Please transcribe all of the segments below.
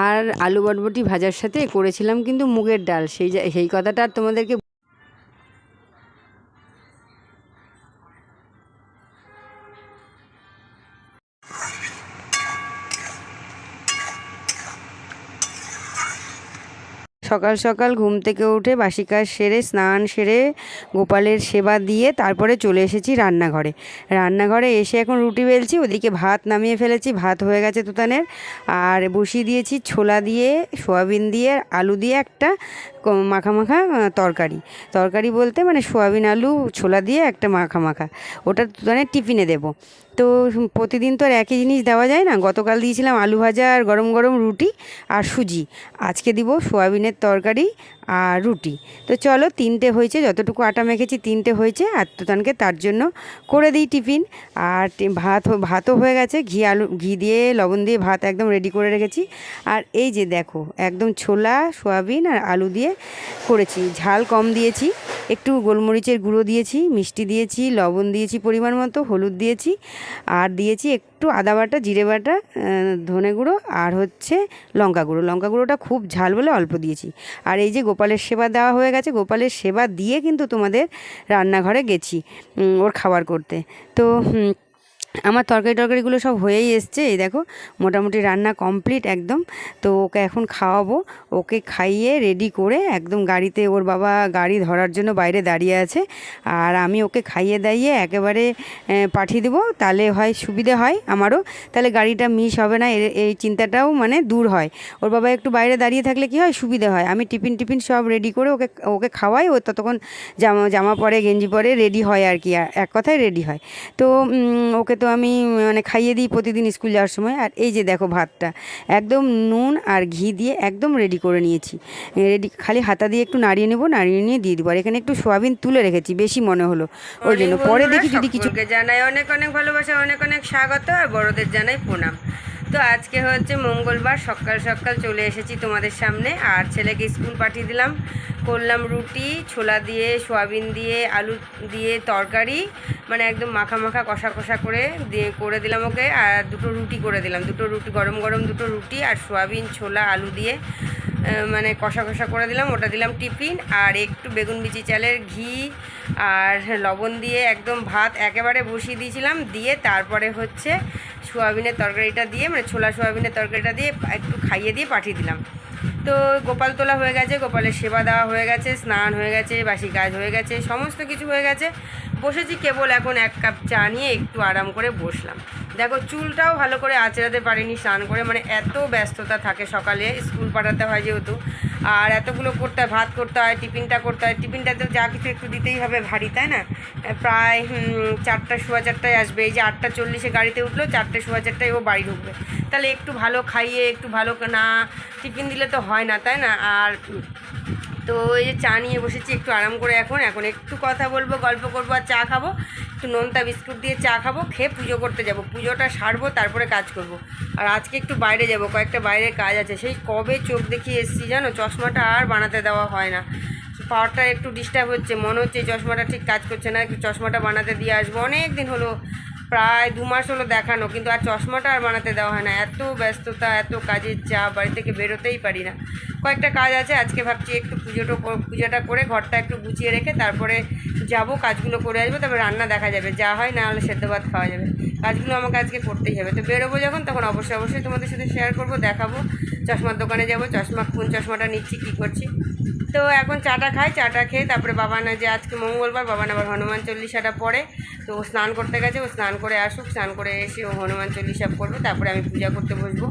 আর আলু বটবটি ভাজার সাথে করেছিলাম কিন্তু মুগের ডাল। সেই সেই কথাটা আর তোমাদেরকে সকাল সকাল ঘুম থেকে উঠে বাসি কাজ সেরে, স্নান সেরে গোপালের সেবা দিয়ে তারপরে চলে এসেছি রান্নাঘরে। রান্নাঘরে এসে এখন রুটি বেলছি, ওদিকে ভাত নামিয়ে ফেলেছি, ভাত হয়ে গেছে তুতানের। আর বসিয়ে দিয়েছি ছোলা দিয়ে, সোয়াবিন দিয়ে, আলু দিয়ে একটা মাখা মাখা তরকারি। তরকারি বলতে মানে সোয়াবিন, আলু, ছোলা দিয়ে একটা মাখা মাখা ওটা তুতানের টিফিনে দেবো। তো প্রতিদিন তো আর একই জিনিস দেওয়া যায় না। গতকাল দিয়েছিলাম আলু ভাজা আর গরম গরম রুটি আর সুজি। আজকে দিব সোয়াবিনের তরকারি আর রুটি। তো চলো তিনটে হয়েছে, যতটুকু আটা মেখেছি তিনটে হয়েছে, আর তার জন্য করে দিই টিফিন। আর ভাত, ভাতও হয়ে গেছে, ঘি, আলু, ঘি দিয়ে, লবণ দিয়ে ভাত একদম রেডি করে রেখেছি। আর এই যে দেখো, একদম ছোলা, সোয়াবিন আর আলু দিয়ে করেছি। ঝাল কম দিয়েছি, একটু গোলমরিচের গুঁড়ো দিয়েছি, মিষ্টি দিয়েছি, লবণ দিয়েছি পরিমাণ মতো, হলুদ দিয়েছি, আর দিয়েছি একটু আদা বাটা, জিরে বাটা ধনে গুঁড়ো, আর হচ্ছে লঙ্কা গুঁড়ো। লঙ্কা গুঁড়োটা খুব ঝাল বলে অল্প দিয়েছি। আর এই যে গোপালের সেবা দেওয়া হয়ে গেছে। গোপালের সেবা দিয়ে কিন্তু তোমাদের রান্নাঘরে গেছি ওর খাবার করতে। তো আমার তরকারি টরকারিগুলো সব হয়েই এসছে, এই দেখো, মোটামুটি রান্না কমপ্লিট একদম। তো ওকে এখন খাওয়াবো, ওকে খাইয়ে রেডি করে একদম গাড়িতে ওর বাবা গাড়ি ধরার জন্য বাইরে দাঁড়িয়ে আছে, আর আমি ওকে খাইয়ে দাইয়ে একেবারে পাঠিয়ে দেবো, তাহলে হয় সুবিধে হয় আমারও, তাহলে গাড়িটা মিস হবে না এই চিন্তাটাও মানে দূর হয়। ওর বাবা একটু বাইরে দাঁড়িয়ে থাকলে কি হয়? সুবিধে হয়। আমি টিফিন টিফিন সব রেডি করে ওকে ওকে খাওয়াই, ও ততক্ষণ জামা জামা পরে, গেঞ্জি পরে রেডি হয় আর কি এক কথায় রেডি হয়। তো ওকে তো আমি মানে খাইয়ে দিই প্রতিদিন স্কুল যাওয়ার সময়। আর এই যে দেখো ভাতটা একদম নুন আর ঘি দিয়ে একদম রেডি করে নিয়েছি। রেডি খালি হাতা দিয়ে একটু নাড়িয়ে নেব নাড়িয়ে নিয়ে দিয়ে দেবো। আর এখানে একটু সোয়াবিন তুলে রেখেছি বেশি মনে হলো ওই জন্য। পরে দেখি যদি কিছু জানাই অনেক অনেক ভালোবাসা অনেক অনেক স্বাগত আর বড়দের জানাই প্রণাম। তো আজকে হচ্ছে মঙ্গলবার, সকাল সকাল চলে এসেছি তোমাদের সামনে। আর ছেলেকে স্কুল পাঠিয়ে দিলাম। করলাম রুটি, ছোলা দিয়ে, সোয়াবিন দিয়ে, আলু দিয়ে তরকারি মানে একদম মাখা মাখা কষা কষা করে দিয়ে করে দিলাম ওকে। আর দুটো রুটি করে দিলাম। দুটো রুটি, গরম গরম দুটো রুটি আর সোয়াবিন, ছোলা, আলু দিয়ে মানে কষা কষা করে দিলাম। ওটা দিলাম টিফিন। আর একটু বেগুন বিচি চালের ঘি আর লবণ দিয়ে একদম ভাত একেবারে বসিয়ে দিয়েছিলাম, দিয়ে তারপরে হচ্ছে সোয়াবিনের তরকারিটা দিয়ে মানে ছোলা সোয়াবিনের তরকারিটা দিয়ে একটু খাইয়ে দিয়ে পাঠিয়ে দিলাম। তো গোপাল তোলা হয়ে গেছে, গোপালের সেবা দেওয়া হয়ে গেছে, স্নান হয়ে গেছে, বাসি কাজ হয়ে গেছে, সমস্ত কিছু হয়ে গেছে। বসেছি কেবল এখন এক কাপ চা নিয়ে একটু আরাম করে বসলাম। দেখো চুলটাও ভালো করে আঁচড়াতে পারিনি, স্নান করে মানে এত ব্যস্ততা থাকে সকালে, স্কুল পাঠাতে হয় যেহেতু। আর এতগুলো করতে হয়, ভাত করতে হয়, টিফিনটা করতে হয়। টিফিনটাতেও যা কিছু একটু দিতেই হবে ভারী, তাই না? প্রায় চারটা, সোয়া চারটায় আসবে। এই যে আটটা চল্লিশে গাড়িতে উঠল, চারটে, সোয়া চারটায় ও বাড়ি ঢুকবে। তাহলে একটু ভালো খাইয়ে, একটু ভালো না, টিফিন দিলে তো হয় না, তাই না? আর তো এই যে চা নিয়ে বসেছি, একটু আরাম করে এখন। এখন একটু কথা বলব, গল্প করব আর চা খাব। একটু নোনতা বিস্কুট দিয়ে চা খাব, খেয়ে পুজো করতে যাব। পুজোটা সারবো, তারপরে কাজ করব। আর আজকে একটু বাইরে যাব, কয়েকটা বাইরে কাজ আছে। সেই কবে চোখ দেখিয়ে এসছি জানো? চশমাটা আর বানাতে দেওয়া হয় না। পাওয়ারটা একটু ডিস্টার্ব হচ্ছে, মনে হচ্ছে চশমাটা ঠিক কাজ করছে না চশমাটা বানাতে দিয়ে আসব। অনেক দিন হলো প্রায় দু মাস হলো দেখানো, কিন্তু আর চশমাটা আর বানাতে দেওয়া হয় না। এত ব্যস্ততা, এত কাজের চাপ, বাড়ি থেকে বেরোতেই পারি না। কয়েকটা কাজ আছে, আজকে ভাবছি একটু পুজোটা পূজাটা করে ঘরটা একটু গুছিয়ে রেখে তারপরে যাব, কাজগুলো করে আসব, তারপরে রান্না দেখা যাবে। যা হয় না হলে সেদ্ধ ভাত খাওয়া যাবে। কাজগুলো আমাকে আজকে করতেই হবে। তো বেরোবো যখন, তখন অবশ্যই অবশ্যই তোমাদের সাথে শেয়ার করব, দেখাবো। চশমার দোকানে যাব, চশমা, কোন চশমাটা নিচ্ছি, কী করছি। তো এখন চাটা খাই, চাটা খেয়ে তারপরে বাবা না যে আজকে মঙ্গলবার বাবান আবার হনুমান চল্লিশাটা পড়ে। তো ও স্নান করতে গেছে, ও স্নান করে আসুক, স্নান করে এসে ও হনুমান চল্লিশা পড়বে, তারপরে আমি পূজা করতে বসবো।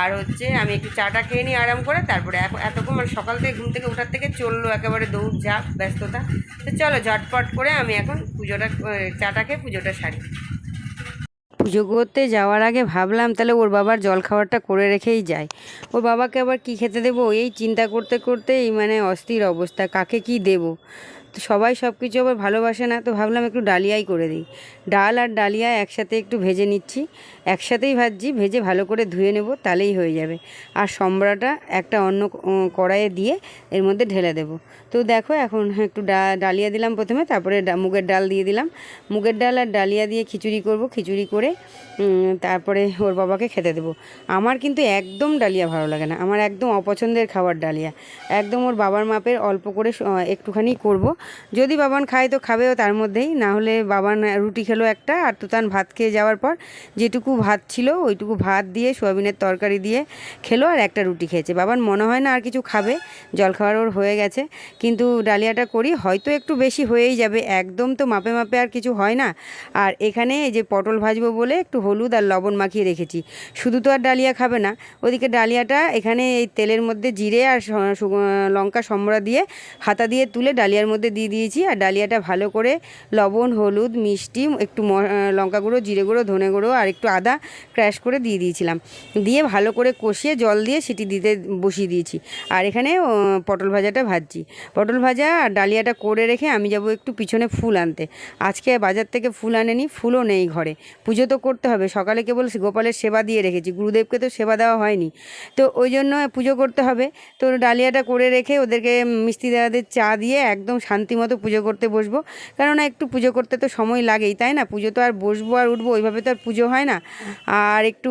আর হচ্ছে আমি একটু চাটা খেয়ে নিই আরাম করে, তারপরে এতক্ষণ মানে সকাল থেকে ঘুম থেকে ওঠার থেকে চলল একেবারে দৌড় ঝাঁপ, ব্যস্ততা। তো চলো ঝটপট করে আমি এখন পুজোটা চাটা খেয়ে পুজোটা সারি। পুজো করতে যাওয়ার আগে ভাবলাম তাহলে ওর বাবার জল খাবারটা করে রেখেই যায় ওর বাবাকে আবার কি খেতে দেবো? এই চিন্তা করতে করতেই মানে অস্থির অবস্থা, কাকে কি দেব? তো সবাই সব কিছু আবার ভালোবাসে না, তো ভাবলাম একটু ডালিয়াই করে দিই। ডাল আর ডালিয়া একসাথে একটু ভেজে নিচ্ছি। একসাথেই ভাজছি, ভেজে ভালো করে ধুয়ে নেব, তাহলেই হয়ে যাবে। আর সম্বরাটা একটা অন্য কড়াইয়ে দিয়ে এর মধ্যে ঢেলে দেবো। তো দেখো এখন একটু ডালিয়া দিলাম প্রথমে, তারপরে মুগের ডাল দিয়ে দিলাম। মুগের ডাল আর ডালিয়া দিয়ে খিচুড়ি করব, খিচুড়ি করে তারপরে ওর বাবাকে খেতে দেবো। আমার কিন্তু একদম ডালিয়া ভালো লাগে না, আমার একদম অপছন্দের খাবার ডালিয়া। একদম ওর বাবার মাপের অল্প করে একটুখানি করব। যদি বাবান খায় তো খাবেও তার মধ্যেই, না হলে বাবান রুটি খেলো একটা, আর তুতান ভাত খেয়ে যাওয়ার পর যেটুকু ভাত ছিল ওইটুকু ভাত দিয়ে, সোয়াবিনের তরকারি দিয়ে খেলো আর একটা রুটি খেয়েছে। বাবান মনে হয় না আর কিছু খাবে, জল খাওয়ার ওর হয়ে গেছে। কিন্তু ডালিয়াটা করি, হয়তো একটু বেশি হয়েই যাবে। একদম তো মাপে মাপে আর কিছু হয় না। আর এখানে এই যে পটল ভাজবো বলে একটু হলুদ আর লবণ মাখিয়ে রেখেছি। শুধু তো আর ডালিয়া খাবে না। ওদিকে ডালিয়াটা এখানে এই তেলের মধ্যে জিরে আর লঙ্কা সম্বরা দিয়ে হাতা দিয়ে তুলে ডালিয়ার মধ্যে দিয়ে দিয়েছি। আর ডালিয়াটা ভালো করে লবণ, হলুদ, মিষ্টি, একটু লঙ্কা গুঁড়ো, জিরে গুঁড়ো, ধনে গুঁড়ো আর একটু আদা ক্র্যাশ করে দিয়ে দিয়েছিলাম। দিয়ে ভালো করে কষিয়ে জল দিয়ে সেটি দিতে বসিয়ে দিয়েছি। আর এখানে পটল ভাজাটা ভাজছি। পটল ভাজা আর ডালিয়াটা করে রেখে আমি যাব একটু পিছনে ফুল আনতে। আজকে বাজার থেকে ফুল আনেনি, ফুলও নেই ঘরে। পুজো তো করতে হবে, সকালে কেবল গোপালের সেবা দিয়ে রেখেছি, গুরুদেবকে তো সেবা দেওয়া হয়নি। তো ওই জন্য পুজো করতে হবে। তো ডালিয়াটা করে রেখে ওদেরকে মিষ্টি দাদাদের চা দিয়ে একদম শান্তি মতো পুজো করতে বসবো। কেননা একটু পুজো করতে তো সময় লাগেই, তাই না? পুজো তো আর বসবো আর উঠবো, ওইভাবে তো আর পুজো হয় না। আর একটু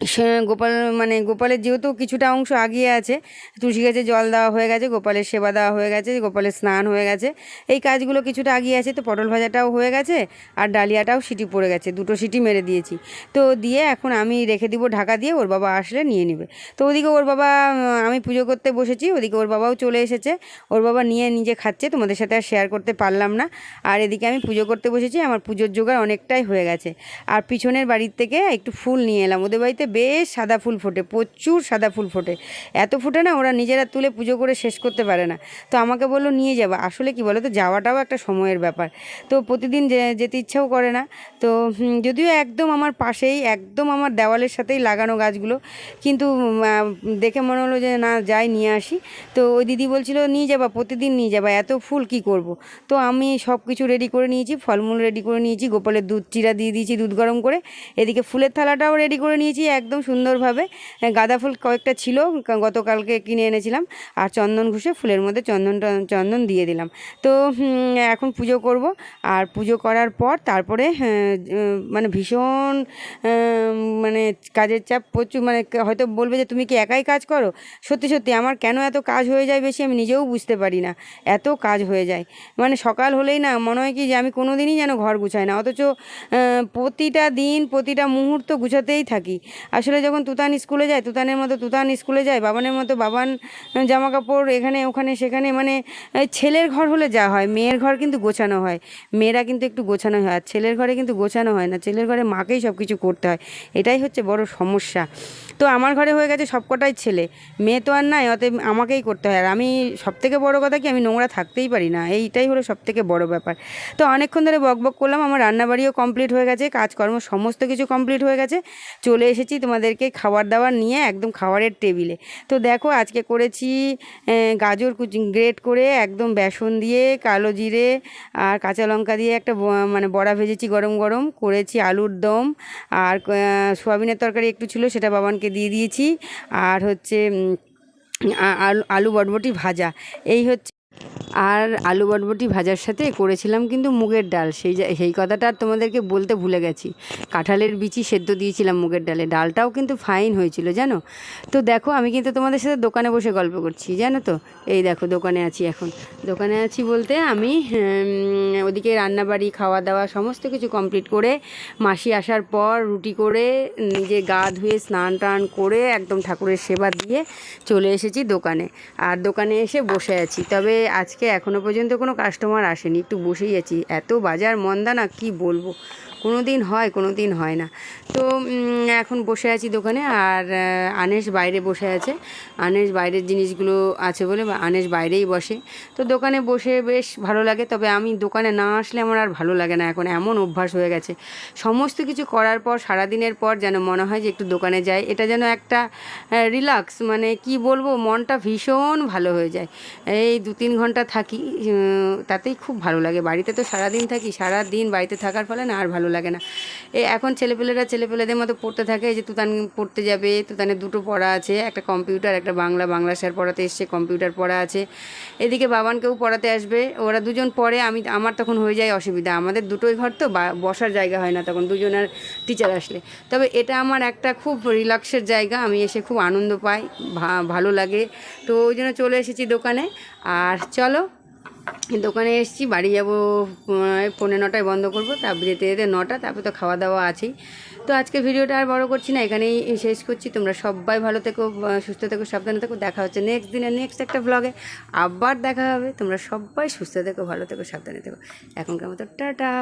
গোপাল মানে গোপালের যেহেতু কিছুটা অংশ আগিয়ে আছে, তুলসী গাছে জল দেওয়া হয়ে গেছে, গোপালের সেবা দেওয়া হয়ে গেছে, গোপালের স্নান হয়ে গেছে। এই কাজগুলো কিছুটা আগিয়ে আছে, তো পটল ভাজাটাও হয়ে গেছে, আর ডালিয়াটাও সিটি পড়ে গেছে, দুটো সিটি মেরে দিয়েছি। তো দিয়ে এখন আমি রেখে দিব ঢাকা দিয়ে, ওর বাবা আসলে নিয়ে নেবে। তো ওদিকে ওর বাবা আমি পুজো করতে বসেছি, ওদিকে ওর বাবাও চলে এসেছে, ওর বাবা নিয়ে নিজে খাচ্ছে, তোমাদের সাথে আর শেয়ার করতে পারলাম না। আর এদিকে আমি পুজো করতে বসেছি, আমার পুজোর জোগাড় অনেকটাই হয়ে গেছে। আর পিছনের বাড়ির থেকে একটু ফুল নিয়ে এলাম, ওদের বাড়িতে বেশ সাদা ফুল ফোটে, প্রচুর সাদা ফুল ফোটে। এত ফোটে না ওরা নিজেরা তুলে পুজো করে শেষ করতে পারে না। তো আমাকে বলল, নিয়ে যাব। আসলে কি বলো তো যাওয়াটাও একটা সময়ের ব্যাপার। তো প্রতিদিন যেতে ইচ্ছাও করে না। তো যদিও একদম আমার পাশেই, একদম আমার দেওয়ালের সাথেই লাগানো গাছগুলো। কিন্তু দেখে মনে হলো যে, না, যাই, নিয়ে আসি। তো ওই দিদি বলছিল, নিয়ে যাবা, প্রতিদিন নিয়ে যাবা, এত ফুল কি করব? তো আমি সব কিছু রেডি করে নিয়েছি, ফলমূল রেডি করে নিয়েছি, গোপালের দুধ চিরা দিয়ে দিয়েছি দুধ গরম করে। এদিকে ফুলের থালাটাও রেডি করে নিয়েছি একদম সুন্দরভাবে গাঁদা ফুল কয়েকটা ছিল গতকালকে কিনে এনেছিলাম, আর চন্দন ঘুষে ফুলের মধ্যে চন্দন চন্দন দিয়ে দিলাম। তো এখন পুজো করব, আর পুজো করার পর তারপরে মানে ভীষণ মানে কাজের চাপ প্রচুর মানে হয়তো বলবে যে তুমি কি একাই কাজ করো? সত্যি সত্যি আমার কেন এত কাজ হয়ে যায় বেশি আমি নিজেও বুঝতে পারি না, এত কাজ হয়ে যায়। মানে সকাল হলেই না মনে হয় কি যে আমি কোনো দিনই যেন ঘর গুছাই না, অথচ প্রতিটা দিন, প্রতিটা মুহূর্ত গুছাতেই থাকি। আসলে যখন তুতান স্কুলে যায়, তুতানের মতো তুতান স্কুলে যায়, বাবানের মতো বাবান জামা কাপড় এখানে, ওখানে, সেখানে মানে ছেলের ঘর হলে যা হয়, মেয়ের ঘর কিন্তু গোছানো হয়। মেয়েরা কিন্তু একটু গোছানো হয়, আর ছেলের ঘরে কিন্তু গোছানো হয় না। ছেলের ঘরে মাকেই সব কিছু করতে হয়। এটাই হচ্ছে বড় সমস্যা। তো আমার ঘরে হয়ে গেছে সবকটাই ছেলে। মেয়ে তো আর নাই, অতএব আমাকেই করতে হয়। আর আমি সব থেকে বড় কথা কি, আমি নোংরা থাকতেই পারি না। এইটাই হলো সব থেকে বড় ব্যাপার। তো অনেকক্ষণ ধরে বক বক করলাম, আমার রান্নাবাড়িও কমপ্লিট হয়ে গেছে, কাজকর্ম সমস্ত কিছু কমপ্লিট হয়ে গেছে। চলে এসেছি তোমাদেরকে খাবার দাবার নিয়ে একদম খাবারের টেবিলে। তো দেখো আজকে করেছি গাজর কুচি, গ্রেট করে একদম বেসন দিয়ে, কালো জিরে আর কাঁচা লঙ্কা দিয়ে একটা মানে বড়া ভেজেছি গরম গরম। করেছি আলুর দম আর সোয়াবিনের তরকারি একটু ছিল সেটা বাবানকে দিয়ে দিয়েছি। আর হচ্ছে আলু বটবটি ভাজা। এই হচ্ছে আর আলু বটবটি ভাজার সাথে করেছিলাম কিন্তু মুগের ডাল। সেই সেই কথাটা আর তোমাদেরকে বলতে ভুলে গেছি। কাঁঠালের বিচি সেদ্ধ দিয়েছিলাম মুগের ডালে। ডালটাও কিন্তু ফাইন হয়েছিল, জানো? তো দেখো, আমি কিন্তু তোমাদের সাথে দোকানে বসে গল্প করছি, জানো তো? এই দেখো, দোকানে আছি এখন। দোকানে আছি বলতে আমি ওদিকে রান্নাবাড়ি খাওয়া দাওয়া সমস্ত কিছু কমপ্লিট করে মাসি আসার পর রুটি করে, নিজে গা ধুয়ে স্নান টান করে একদম ঠাকুরের সেবা দিয়ে চলে এসেছি দোকানে। আর দোকানে এসে বসে আছি। তবে আজকে এখনও পর্যন্ত কোনো কাস্টমার আসেনি। একটু বসেই আছি। এত বাজার মন্দা না কি বলব? কোনো দিন হয় কোনো দিন হয় না। তো এখন বসে আছি দোকানে আর আনেশ বাইরে বসে আছে। আনেশ বাইরের জিনিসগুলো আছে বলে আনেশ বাইরেই বসে। তো দোকানে বসে বেশ ভালো লাগে, তবে আমি দোকানে না আসলে আমার আর ভালো লাগে না। এখন এমন অভ্যাস হয়ে গেছে। সমস্ত কিছু করার পর, সারাদিনের পর যেন মনে হয় যে একটু দোকানে যাই, এটা যেন একটা রিল্যাক্স মানে কি বলব, মনটা ভীষণ ভালো হয়ে যায়। এই দু তিন ঘণ্টা থাকি তাতেই খুব ভালো লাগে। বাড়িতে তো সারাদিন থাকি সারা দিন বাড়িতে থাকার ফলে না আর ভালো লাগে না। এই এখন ছেলেপেলেরা ছেলেপেলেদের মতো পড়তে থাকে, এই যে তুতান পড়তে যাবে, তুতানের দুটো পড়া আছে, একটা কম্পিউটার, একটা বাংলা বাংলা স্যার পড়াতে এসছে, কম্পিউটার পড়া আছে। এদিকে বাবানকেও পড়াতে আসবে, ওরা দুজন পড়ে, আমি, আমার তখন হয়ে যায় অসুবিধা। আমাদের দুটোই ঘর তো বসার জায়গা হয় না তখন, দুজনের টিচার আসলে। তবে এটা আমার একটা খুব রিল্যাক্সের জায়গা, আমি এসে খুব আনন্দ পাই ভালো লাগে। তো ওই জন্য চলে এসেছি দোকানে, আর চলো দোকানে এসছি, বাড়ি যাব পৌনে নটায় বন্ধ করব, তারপর যেতে যেতে নটা, তারপর তো খাওয়া দাওয়া আছেই। তো আজকে ভিডিওটা আর বড় করছি না, এখানেই শেষ করছি। তোমরা সবাই ভালো থেকো সুস্থ থেকো, সাবধানে থেকো, দেখা হচ্ছে নেক্সট দিনে নেক্সট একটা ব্লগে আবার দেখা হবে। তোমরা সবাই সুস্থ থেকো, ভালো থেকো, সাবধানে থেকো। এখনকার মতো টাটা।